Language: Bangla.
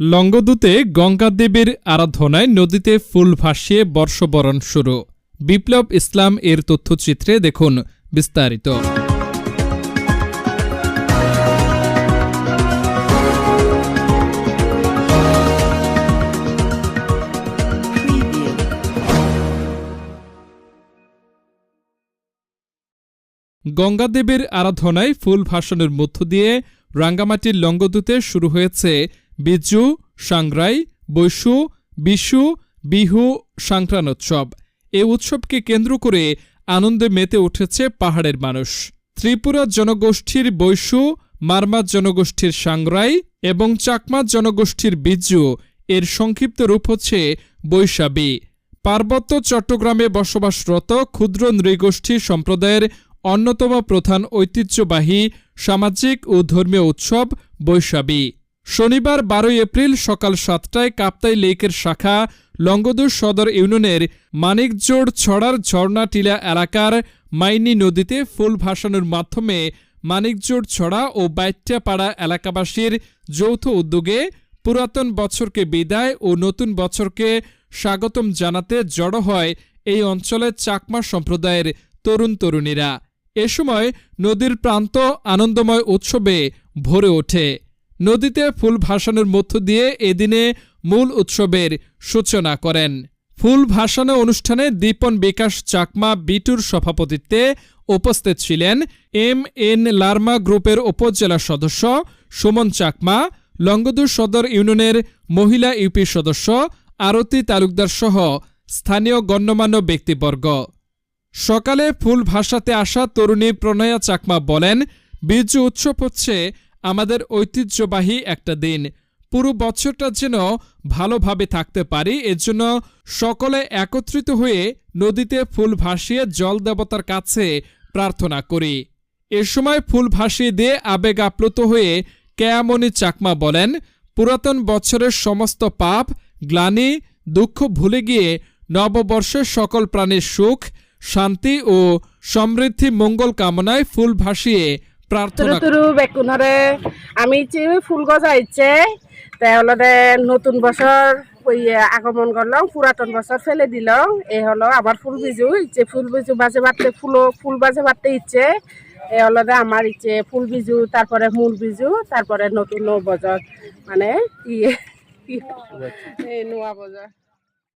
লঙ্গদূতে গঙ্গাদেবীর আরাধনায় নদীতে ফুল ভাসিয়ে বর্ষবরণ শুরু বিপ্লব ইসলাম এর তথ্যচিত্রে দেখুন বিস্তারিত. গঙ্গাদেবীর আরাধনায় ফুল ভাসানোর মধ্য দিয়ে রাঙ্গামাটির লঙ্গদূতে শুরু হয়েছে বিজু, সাংগ্রাই, বৈশু, বিশু, বিহু, সংক্রানোৎসব। এ উৎসবকে কেন্দ্র করে আনন্দে মেতে উঠেছে পাহাড়ের মানুষ। ত্রিপুরা জনগোষ্ঠীর বৈশু, মারমা জনগোষ্ঠীর সাংগ্রাই এবং চাকমা জনগোষ্ঠীর বিজু এর সংক্ষিপ্ত রূপ হচ্ছে বৈশাবী। পার্বত্য চট্টগ্রামে বসবাসরত ক্ষুদ্র নৃগোষ্ঠী সম্প্রদায়ের অন্যতম প্রধান ঐতিহ্যবাহী সামাজিক ও ধর্মীয় উৎসব বৈশাবী। শনিবার বারোই এপ্রিল সকাল সাতটায় কাপ্তাই লেকের শাখা লঙ্গদুর সদর ইউনিয়নের মানিকজোড় ছড়ার ঝর্ণা টিলা এলাকার মাইনি নদীতে ফুল ভাসানোর মাধ্যমে মানিকজোড় ছড়া ও বাইট্যাপাড়া এলাকাবাসীর যৌথ উদ্যোগে পুরাতন বছরকে বিদায় ও নতুন বছরকে স্বাগতম জানাতে জড়ো হয় এই অঞ্চলের চাকমা সম্প্রদায়ের তরুণ তরুণীরা। এ সময় নদীর প্রান্ত আনন্দময় উৎসবে ভরে ওঠে। নদীতে ফুল ভাসানোর মধ্য দিয়ে এদিনে মূল উৎসবের সূচনা করেন। ফুল ভাসানো অনুষ্ঠানে দীপন বিকাশ চাকমা বিটুর সভাপতিত্বে উপস্থিত ছিলেন এম এন লার্মা গ্রুপের উপজেলা সদস্য সুমন চাকমা লঙ্গদুর সদর ইউনিয়নের মহিলা ইউপি সদস্য আরতি তালুকদার সহ স্থানীয় গণ্যমান্য ব্যক্তিবর্গ। সকালে ফুল ভাসাতে আসা তরুণী প্রণয়া চাকমা বলেন বীর্য উৎসব হচ্ছে আমাদের ঐতিহ্যবাহী একটা দিন। পুরো বছরটা যেন ভালোভাবে থাকতে পারি এজন্য সকলে একত্রিত হয়ে নদীতে ফুল ভাসিয়ে জল দেবতার কাছে প্রার্থনা করি। এ সময় ফুল ভাসিয়ে দিয়ে আবেগ আপ্লুত হয়ে কেয়ামণি চাকমা বলেন, পুরাতন বছরের সমস্ত পাপ, গ্লানি, দুঃখ ভুলে গিয়ে নববর্ষের সকল প্রাণীর সুখ, শান্তি ও সমৃদ্ধি মঙ্গল কামনায় ফুল ভাসিয়ে প্রার্থনা তুরু বেকুনরে। আমি ফুল গজা ইচ্ছে তাই হলো নতুন বছর ওই আগমন করলাম পুরাতন বছর ফেলে দিলাম। এই হলো আমার ফুল বিজু ইচ্ছে ফুল বিজু বাজে বাড়তে ফুলও ফুল বাজে বাড়তে ইচ্ছে। এই হলো আমার ইচ্ছে ফুল বিজু তারপরে মূল বিজু তারপরে নতুন বছর মানে ইয়ে নোয়া বছর।